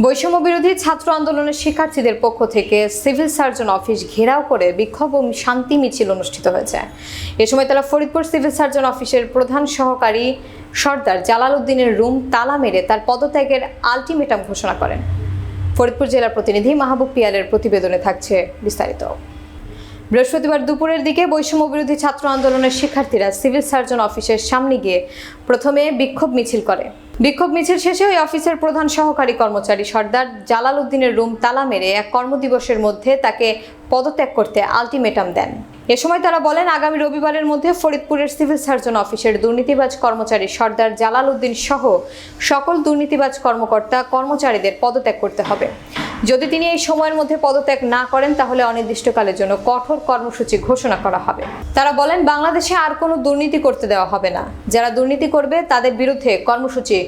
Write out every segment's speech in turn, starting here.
বৈষম্য বিরোধী ছাত্র আন্দোলনের শিক্ষার্থীদের পক্ষ থেকে সিভিল সার্জন অফিস ঘেরাও করে বিক্ষোভ ও শান্তি মিছিল অনুষ্ঠিত হয়েছে। এ সময় তারা ফরিদপুর সিভিল সার্জন অফিসের প্রধান সহকারী সর্দার জালাল উদ্দিনের রুম তালা মেরে তার পদত্যাগের আলটিমেটাম ঘোষণা করেন। ফরিদপুর জেলার প্রতিনিধি মাহবুব পিয়ালের প্রতিবেদনে থাকছে বিস্তারিত। বৃহস্পতিবার দুপুরের দিকে বৈষম্য বিরোধী ছাত্র আন্দোলনের শিক্ষার্থীরা সিভিল সার্জন অফিসের সামনে গিয়ে প্রথমে বিক্ষোভ মিছিল করে। বিক্ষোভ মিছিল শেষে ওই অফিসের প্রধান সহকারী কর্মচারী সর্দার জালাল উদ্দিনের রুম তালা মেরে এক কর্মদিবসের মধ্যে তাকে পদত্যাগ করতে আলটিমেটাম দেন। এ সময় তারা বলেন, আগামী রবিবারের মধ্যে ফরিদপুরের সিভিল সার্জন অফিসের দুর্নীতিবাজ কর্মচারী সর্দার জালাল উদ্দিন সহ সকল দুর্নীতিবাজ কর্মকর্তা কর্মচারীদের পদত্যাগ করতে হবে। যদি তিনি এই সময়ের মধ্যে পদত্যাগ না করেন, তাহলে অনির্দিষ্টকালের জন্য কঠোর কর্মসূচি ঘোষণা করা হবে। তারা বলেন, বাংলাদেশে আর কোনো দুর্নীতি করতে দেওয়া হবে না। যারা দুর্নীতি করবে, তাদের বিরুদ্ধে কর্মসূচি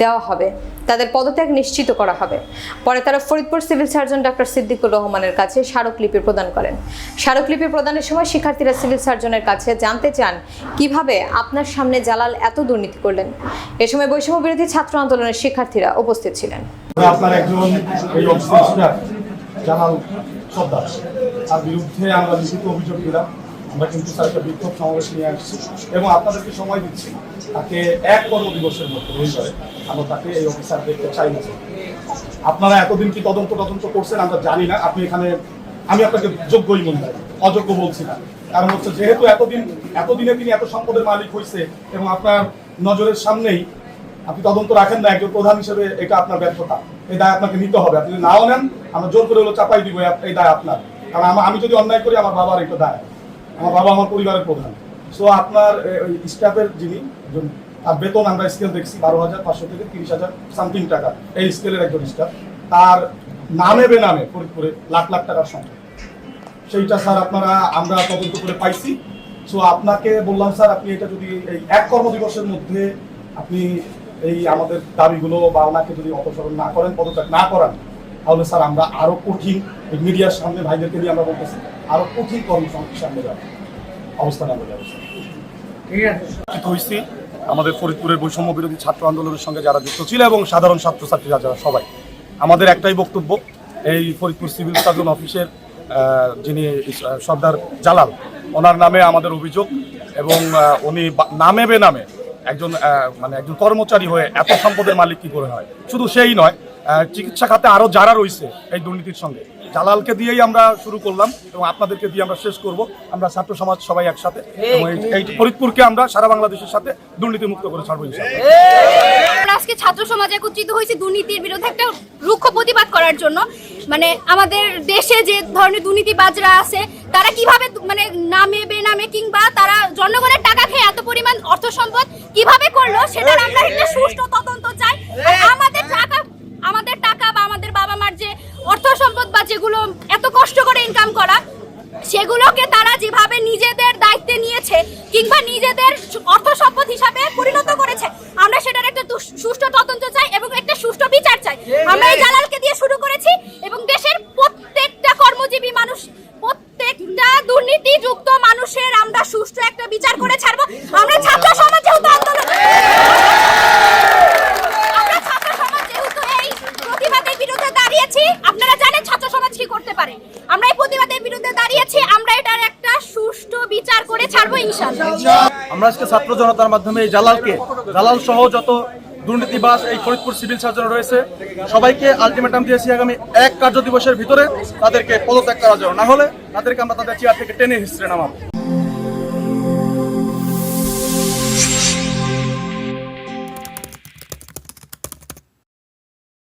দেওয়া হবে। তাদের পদত্যাগ নিশ্চিত করা হবে। পরে তারা Faridpur civil surgeon doctor Siddiqur রহমানের কাছে স্মারকলিপি প্রদান করেন। স্মারকলিপি প্রদানের সময় শিক্ষার্থীরা সিভিল সার্জনের কাছে জানতে চান, কীভাবে আপনার সামনে জালাল এত দুর্নীতি করলেন? এ সময় বৈষম্য বিরোধী ছাত্র আন্দোলনের শিক্ষার্থীরা উপস্থিত ছিলেন। আপনার একজন সর্দার। তার বিরুদ্ধে আমরা লিখিত অভিযোগ দিলাম। আমরা কিন্তু স্যার একটা বিক্ষোভ সমাবেশ নিয়ে আসছি এবং আপনাদেরকে সময় দিচ্ছি। তাকে এক কর্মদিবসের মধ্যে রবিবারে আমরা তাকে এই অফিসার দেখতে চাই না। আপনারা এতদিন কি তদন্ত তদন্ত করছেন আমরা জানি না। আপনি এখানে, আমি আপনাকে যোগ্যই মনে করি, অযোগ্য বলছি না। কারণ হচ্ছে যেহেতু এতদিন, এতদিনে তিনি এত সম্পদের মালিক হয়েছে এবং আপনার নজরের সামনেই আপনি তদন্ত রাখেন না, একজন প্রধান হিসেবে এটা আপনার ব্যর্থতা। এই দায় আপনাকে নিতে হবে। আপনি নাও নেন, আমরা জোর করে হলো চাপাই দিব, এই দায় আপনার। কারণ আমি যদি অন্যায় করি, আমার বাবার এটা দায়। আমার বাবা আমার পরিবারের প্রধান। সো আপনার স্টাফের যিনি তার বেতন আমরা স্কেল দেখছি বারো হাজার পাঁচশো থেকে তিরিশ হাজার সামথিং টাকা এই স্কেলের একজন স্টাফ তার নামে বেনামে ফরিদপুরে লাখ লাখ টাকার সংখ্যা। সেইটা স্যার আপনারা, আমরা তদন্ত করে পাইছি। সো আপনাকে বললাম স্যার আপনি এটা যদি এই এক কর্মদিবসের মধ্যে আপনি এই আমাদের দাবিগুলো বা ওনাকে যদি অপসারণ না করেন, পদত্যাগ না করান তাহলে স্যার আমরা আরও কঠিন মিডিয়ার সামনে ভাইদেরকে নিয়ে আমরা বলতেছি আরও কঠিন কর্মসংখ্যার সামনে যাব। অবস্থান আমরা যাব আমাদের ফরিদপুরের বৈষম্য বিরোধী ছাত্র আন্দোলনের সঙ্গে যারা যুক্ত ছিল এবং সাধারণ ছাত্রছাত্রীরা যারা সবাই আমাদের একটাই বক্তব্য এই ফরিদপুর সিভিল সার্জন অফিসের যিনি সর্দার জালাল ওনার নামে আমাদের অভিযোগ এবং উনি নামে বে নামে একজন মানে একজন কর্মচারী হয়ে এত সম্পদের মালিক কী করে হয়? শুধু সেই নয় চিকিৎসা খাতে আরও যারা রয়েছে এই দুর্নীতির সঙ্গে। জালালকে দিয়েই আমরা শুরু করলাম এবং আপনাদেরকে দিয়ে আমরা শেষ করব। আমরা ছাত্র সমাজ সবাই একসাথে এই- এই ফরিদপুরকে আমরা সারা বাংলাদেশের সাথে দুর্নীতি মুক্ত করে ছাড়বো আজকে ছাত্র সমাজ একত্রিত হয়েছে দুর্নীতির বিরুদ্ধে একটা রুক্ষ প্রতিবাদ করার জন্য। মানে আমাদের দেশে যে ধরনের দুর্নীতিবাজরা আছে তারা কীভাবে মানে নামে বেনামে কিংবা তারা জনগণের টাকা খেয়ে এত পরিমাণ অর্থ সম্পদ কীভাবে করল সেটার আমরা সুষ্ঠু তদন্ত চাই এবং একটা সুষ্ঠু বিচার চাই। আমরা এই জালালকে দিয়ে শুরু করেছি এবং দেশের প্রত্যেকটা কর্মজীবী মানুষ প্রত্যেকটা দুর্নীতিযুক্ত মানুষের আমরা সুষ্ঠু একটা বিচার করে ছাড়বো। আমরা ছাত্র সমাজ যেহেতু আন্দোলন আমরা ছাত্র সমাজ যেহেতু এই প্রতিবাদের বিরুদ্ধে দাঁড়িয়েছি আপনারা জানেন ছাত্র সমাজ কি করতে পারে। আমরা এই প্রতিবাদের বিরুদ্ধে দাঁড়িয়েছি আমরা এটার একটা সুষ্ঠু বিচার করে ছাড়বো ইনশাআল্লাহ। আমরা আজকে ছাত্র জনতার মাধ্যমে এই জালালকে জালাল সহ যত দুর্নীতিবাস এই ফরিদপুর সিভিল সার্জন রয়েছে। সবাইকে আলটিমেটাম দিয়েছি আগামী এক কার্য দিবসের ভিতরে তাদেরকে পদত্যাগ করা যাবে না হলে তাদেরকে আমরা তাদের চেয়ার থেকে টেনে হিস্ট্রে নামাবো।